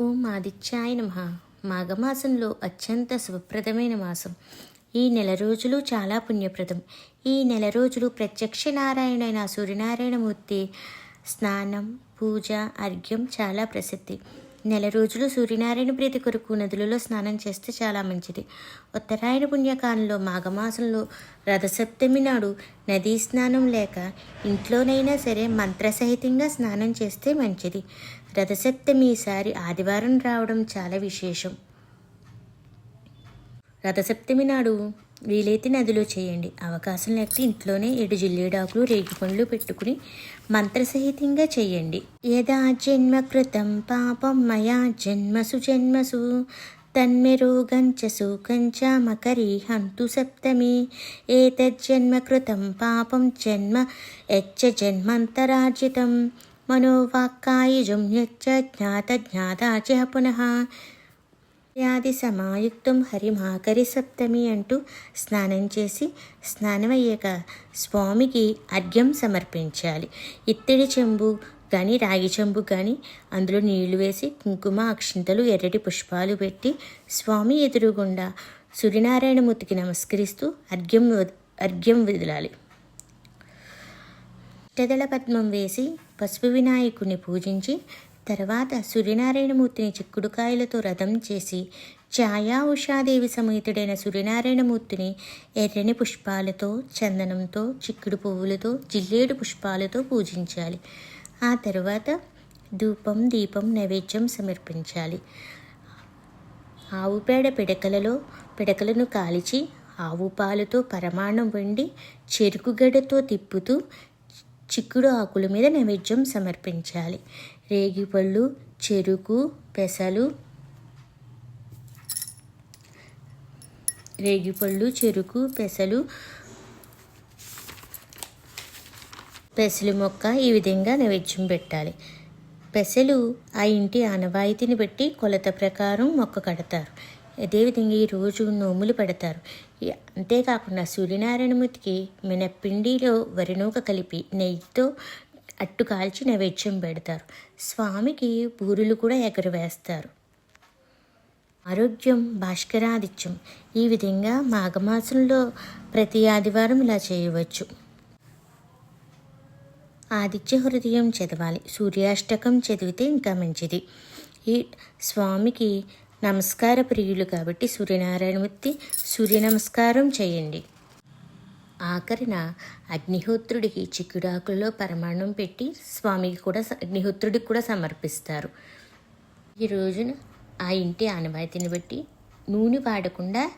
ఓం ఆదిత్యాయ నమ. మాఘమాసంలో అత్యంత శుభప్రదమైన మాసం. ఈ నెల రోజులు చాలా పుణ్యప్రదం. ఈ నెల రోజులు ప్రత్యక్ష నారాయణైన సూర్యనారాయణమూర్తి స్నానం పూజ అర్ఘ్యం చాలా ప్రసిద్ధి. నెల రోజులు సూర్యనారాయణ ప్రీతి కొరకు నదులలో స్నానం చేస్తే చాలా మంచిది. ఉత్తరాయణ పుణ్యకాలంలో మాఘమాసంలో రథసప్తమి నాడు నదీ స్నానం లేక ఇంట్లోనైనా సరే మంత్రసహితంగా స్నానం చేస్తే మంచిది. రథసప్తమి ఈసారి ఆదివారం రావడం చాలా విశేషం. రథసప్తమి నాడు వీలైతే నదిలో చేయండి. అవకాశం లేకపోతే ఇంట్లోనే ఏడు జిల్లేడాకులు రేగి పండ్లు పెట్టుకుని మంత్రసహితంగా చేయండి. యదా జన్మ కృతం పాపం మయా జన్మసు జన్మసు తన్మె రోగం చ మకరీ హంతు సప్తమి. ఏతజ్జన్మ కృతం పాపం జన్మ యచ్చ జన్మంతరాజితం మనోవాక్కాయజం యచ్చ జ్ఞాత పునః యాది సమాయుక్తం హరిమాకరి సప్తమి అంటూ స్నానం చేసి స్నానమయ్యాక స్వామికి అర్ఘ్యం సమర్పించాలి. ఇత్తడి చెంబు కానీ రాగి చెంబు కానీ అందులో నీళ్ళు వేసి కుంకుమ అక్షింతలు ఎర్రటి పుష్పాలు పెట్టి స్వామి ఎదురుగుండా సూర్యనారాయణమూర్తికి నమస్కరిస్తూ అర్ఘ్యం అర్ఘ్యం వదిలాలి. అష్టదళ పద్మం వేసి పసుపు వినాయకుని పూజించి తర్వాత సూర్యనారాయణమూర్తిని చిక్కుడుకాయలతో రథం చేసి ఛాయా ఉషాదేవి సమేతుడైన సూర్యనారాయణమూర్తిని ఎర్రని పుష్పాలతో చందనంతో చిక్కుడు పువ్వులతో జిల్లేడు పుష్పాలతో పూజించాలి. ఆ తర్వాత ధూపం దీపం నైవేద్యం సమర్పించాలి. ఆవు పేడ పిడకలలో పిడకలను కాల్చి ఆవు పాలతో పరమాణం వండి చెరుకుగడతో తిప్పుతూ చిక్కుడు ఆకుల మీద నైవేద్యం సమర్పించాలి. రేగిపళ్ళు చెరుకు పెసలు రేగిపళ్ళు చెరుకు పెసలు పెసలు మొక్క ఈ విధంగా నైవేద్యం పెట్టాలి. పెసలు ఆ ఇంటి ఆనవాయితీని బట్టి కొలత ప్రకారం మొక్క కడతారు. అదేవిధంగా ఈరోజు నోములు పెడతారు. అంతేకాకుండా సూర్యనారాయణమూర్తికి మినప్పిండిలో వరినూక కలిపి నెయ్యితో అట్టు కాల్చి నైవేద్యం పెడతారు. స్వామికి బూరులు కూడా ఎగరవేస్తారు. ఆరోగ్యం భాస్కరాదిత్యం ఈ విధంగా మాఘమాసంలో ప్రతి ఆదివారం ఇలా చేయవచ్చు. ఆదిత్య హృదయం చదవాలి. సూర్యాష్టకం చదివితే ఇంకా మంచిది. ఈ స్వామికి నమస్కార ప్రియులు కాబట్టి సూర్యనారాయణమూర్తి సూర్య నమస్కారం చేయండి. ఆఖరిన అగ్నిహోత్రుడికి చిక్కుడాకుల్లో పరమాణం పెట్టి స్వామికి కూడా అగ్నిహోత్రుడికి కూడా సమర్పిస్తారు. ఈ రోజున ఆ ఇంటి ఆనవాయితీని బట్టి నూనె వాడకుండా